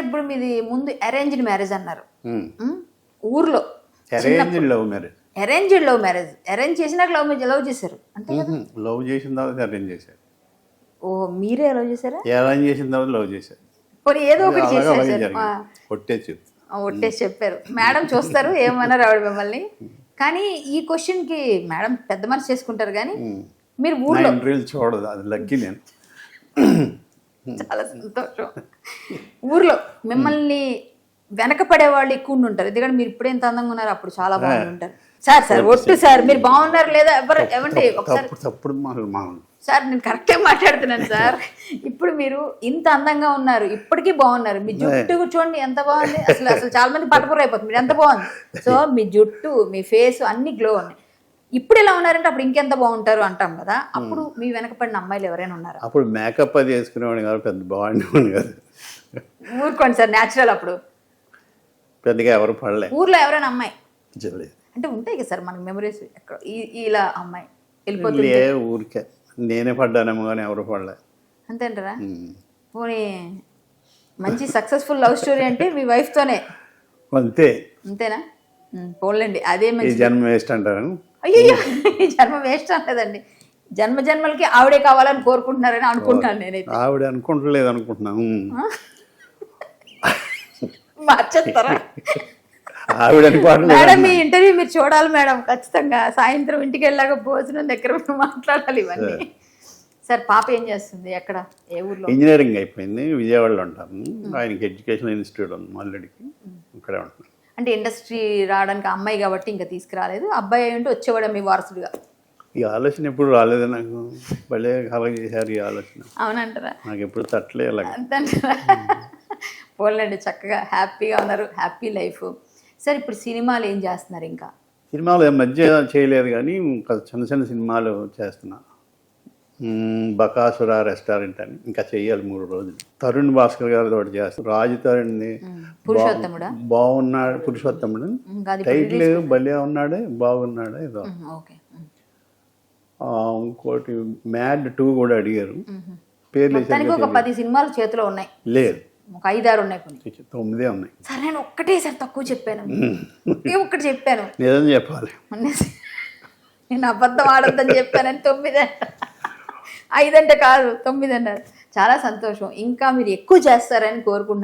Sir ఇప్పుడు మీది ముందు అరేంజ్డ్ మ్యారేజ్ అన్నారు. ఊర్లో. Arranged love marriage arranged love marriage arrange చేసినాక లవ్ లవ్ చేశారు? అంటే లవ్ చేసిన తర్వాత అరేంజ్ చేశారు. ఓ మీరే లవ్ చేశారా? అరేంజ్ చేసిన తర్వాత లవ్ చేశారు. పోనీ ఏదో ఒకటి చేశారు ఆ, ఒట్టేసి చెప్పారు. మేడం చూస్తారు ఏమన్నారు ఆవిడ మిమ్మల్ని. కానీ ఈ క్వశ్చన్కి మేడం పెద్ద మనసు చేసుకుంటారు కానీ మీరు ఇంటర్వ్యూలు చూడదు అది లక్కీ నేను. చాలా సంతోషం. ఊర్లో మిమ్మల్ని వెనకపడే వాళ్ళు ఎక్కువ ఉంటారు. ఎందుకంటే మీరు ఇప్పుడు ఎంత అందంగా ఉన్నారు అప్పుడు చాలా బాగుండి ఉంటారు. సార్ సార్ ఒట్టు సార్. మీరు బాగున్నారు లేదా ఎవరు? ఏమంటే ఒకసారి సార్ నేను కరెక్టే మాట్లాడుతున్నాను సార్. ఇప్పుడు మీరు ఇంత అందంగా ఉన్నారు ఇప్పటికీ బాగున్నారు. మీ జుట్టు చూడండి ఎంత బాగుంది. అసలు అసలు చాలా మంది పట్టుకురు అయిపోతుంది మీరు ఎంత బాగుంది? సో మీ జుట్టు మీ ఫేస్ అన్ని గ్లో ఉన్నాయి. ఇప్పుడు ఎలా ఉన్నారంటే అప్పుడు ఇంకెంత బాగుంటారు అంటాం కదా. అప్పుడు మీ వెనకపడిన అమ్మాయిలు ఎవరైనా ఉన్నారా? అప్పుడు మేకప్ అది వేసుకునేవాడు కాదు పెద్ద బాగుండేవాడు కాదు. ఊరుకోండి సార్ న్యాచురల్ అప్పుడు. పెద్దగా ఎవరు పడలే. ఊర్లో ఎవరైనా అమ్మాయి? అంటే ఉంటాయి కదా సార్ మనకి మెమరీస్ ఎక్కడ. ఇలా అమ్మాయి వెళ్ళిపోతుంది ఊరికే. నేనే పడ్డానేమో కానీ ఎవరు పడలే. అంతేంటారా. పోనీ మంచి సక్సెస్ఫుల్ లవ్ స్టోరీ అంటే మీ వైఫ్తోనే అంతే. అంతేనా? ఉమ్, పోన్లేండి అదే మంచి జన్మ వేస్ట్ అంటారు? అయ్యో ఈ జన్మ వేస్ట్ అనలేదండి. జన్మ జన్మలకి ఆవిడే కావాలని కోరుకుంటున్నారని అనుకుంటున్నాను నేనైతే. ఆవిడ అనుకుంటలేదు అనుకుంటున్నా ఉమ్. మార్చేస్తారా? ఆవిడ మేడం మీ ఇంటర్వ్యూ మీరు చూడాలి మేడం ఖచ్చితంగా. సాయంత్రం ఇంటికి వెళ్ళాక భోజనం దగ్గర మీరు మాట్లాడాలి ఇవన్నీ. సార్. పాప ఏం చేస్తుంది ఎక్కడ? ఏ ఊర్లో? ఇంజనీరింగ్ అయిపోయింది విజయవాడలో ఉంటాను ఆయనకి ఎడ్యుకేషనల్ ఇన్స్టిట్యూట్ ఉంది మల్లెడికి. ఇక్కడే ఉంటున్నాను అంటే ఇండస్ట్రీ రావడానికి అమ్మాయి కాబట్టి ఇంకా తీసుకురాలేదు. అబ్బాయి అయి ఉంటే వచ్చేవాడు మీ వారసుడుగా. ఈ ఆలోచన ఎప్పుడు రాలేదు నాకు. భలే కలగ చేశారు ఈ ఆలోచన. అవునంటారా? నాకు ఎప్పుడు తట్టలే అలాగ. అంతేంటారా? పోన్లేండి చక్కగా హ్యాపీగా ఉన్నారు. Happy life. సార్ ఇప్పుడు సినిమాలు ఏం చేస్తున్నారు ఇంకా? సినిమాలు మధ్య చేయలేదు కానీ చిన్న చిన్న సినిమాలు చేస్తున్నా. మ్మ్, బకాసుర రెస్టారెంట్ అని. ఇంకా చెయ్యాలి మూడు రోజులు. తరుణ్ భాస్కర్ గారితో ఒకటి చేస్తాను రాజు పురుషోత్తముడా? బాగున్నాడు పురుషోత్తముడు. టైటిల్ భలే ఉన్నాడు బాగున్నాడు ఏదో ఇంకోటి మ్యాడ్ టూ కూడా అడిగారు. పేర్లు ఒక పది సినిమాలు చేతిలో ఉన్నాయి. లేదు. ఒక ఐదారు ఉన్నాయి తొమ్మిదే ఉన్నాయి. సార్ నేను ఒక్కటే సార్ తక్కువ చెప్పాను. ఒకే ఒక్కటి చెప్పాను. నిజం చెప్పాలి. నేను అబద్ధం ఆడొద్దని చెప్పానని తొమ్మిది. ఐదంటే కాదు తొమ్మిది అన్నారు చాలా సంతోషం. ఇంకా మీరు ఎక్కువ చేస్తారని కోరుకుంటున్నాను.